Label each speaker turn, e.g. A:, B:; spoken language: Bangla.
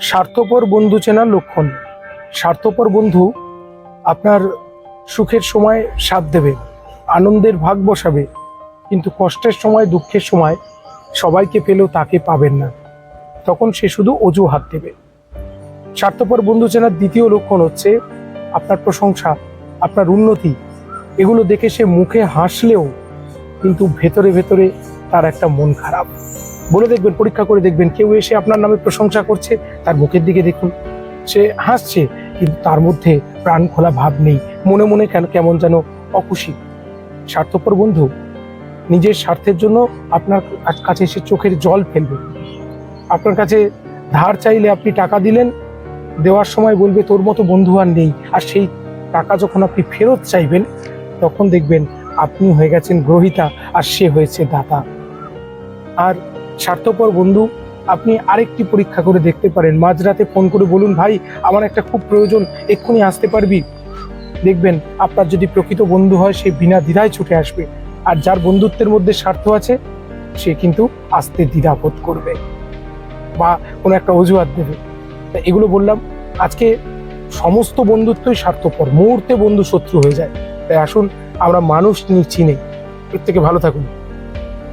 A: স্বার্থপর বন্ধু চেনার লক্ষণ। স্বার্থপর বন্ধু আপনার সুখের সময় সাথ দেবে, আনন্দের ভাগ বসাবে, কিন্তু কষ্টের সময়, দুঃখের সময় সবাইকে পেলেও তাকে পাবেন না। তখন সে শুধু অজুহাত দেবে। স্বার্থপর বন্ধু চেনার দ্বিতীয় লক্ষণ হচ্ছে আপনার প্রশংসা, আপনার উন্নতি। এগুলো দেখে সে মুখে হাসলেও কিন্তু ভেতরে ভেতরে তার একটা মন খারাপ। বলে দেখবেন, পরীক্ষা করে দেখবেন। কেউ এসে আপনার নামে প্রশংসা করছে, তার মুখের দিকে দেখুন। সে হাসছে, কিন্তু তার মধ্যে প্রাণ খোলা ভাব নেই। মনে মনে কেন, কেমন যেন অখুশি স্বার্থপর বন্ধু, নিজের স্বার্থের জন্য আপনার কাছে এসে চোখের জল ফেলবে। আপনার কাছে ধার চাইলে আপনি টাকা দিলেন, দেওয়ার সময় বলবে, তোর মতো বন্ধু আর নেই। আর সেই টাকা যখন আপনি ফেরত চাইবেন, তখন দেখবেন, আপনি হয়ে গেছেন গ্রহিতা, আর সে হয়েছে দাতা। আর স্বার্থপর বন্ধু, আপনি আরেকটি পরীক্ষা করে দেখতে পারেন। মাঝরাতে ফোন করে বলুন, ভাই, আমার একটা খুব প্রয়োজন, এক্ষুনি আসতে পারবি? দেখবেন, আপনার যদি প্রকৃত বন্ধু হয়, সে বিনা দ্বিধায় ছুটে আসবে। আর যার বন্ধুত্বের মধ্যে স্বার্থ আছে, সে কিন্তু আসতে দ্বিধাবোধ করবে বা কোনো একটা অজুহাত দেবে। এগুলো বললাম, আজকে সমস্ত বন্ধুত্বই স্বার্থপর, মুহূর্তে বন্ধু শত্রু হয়ে যায়। তাই আসুন, আমরা মানুষ চিনে। প্রত্যেকে ভালো থাকুন।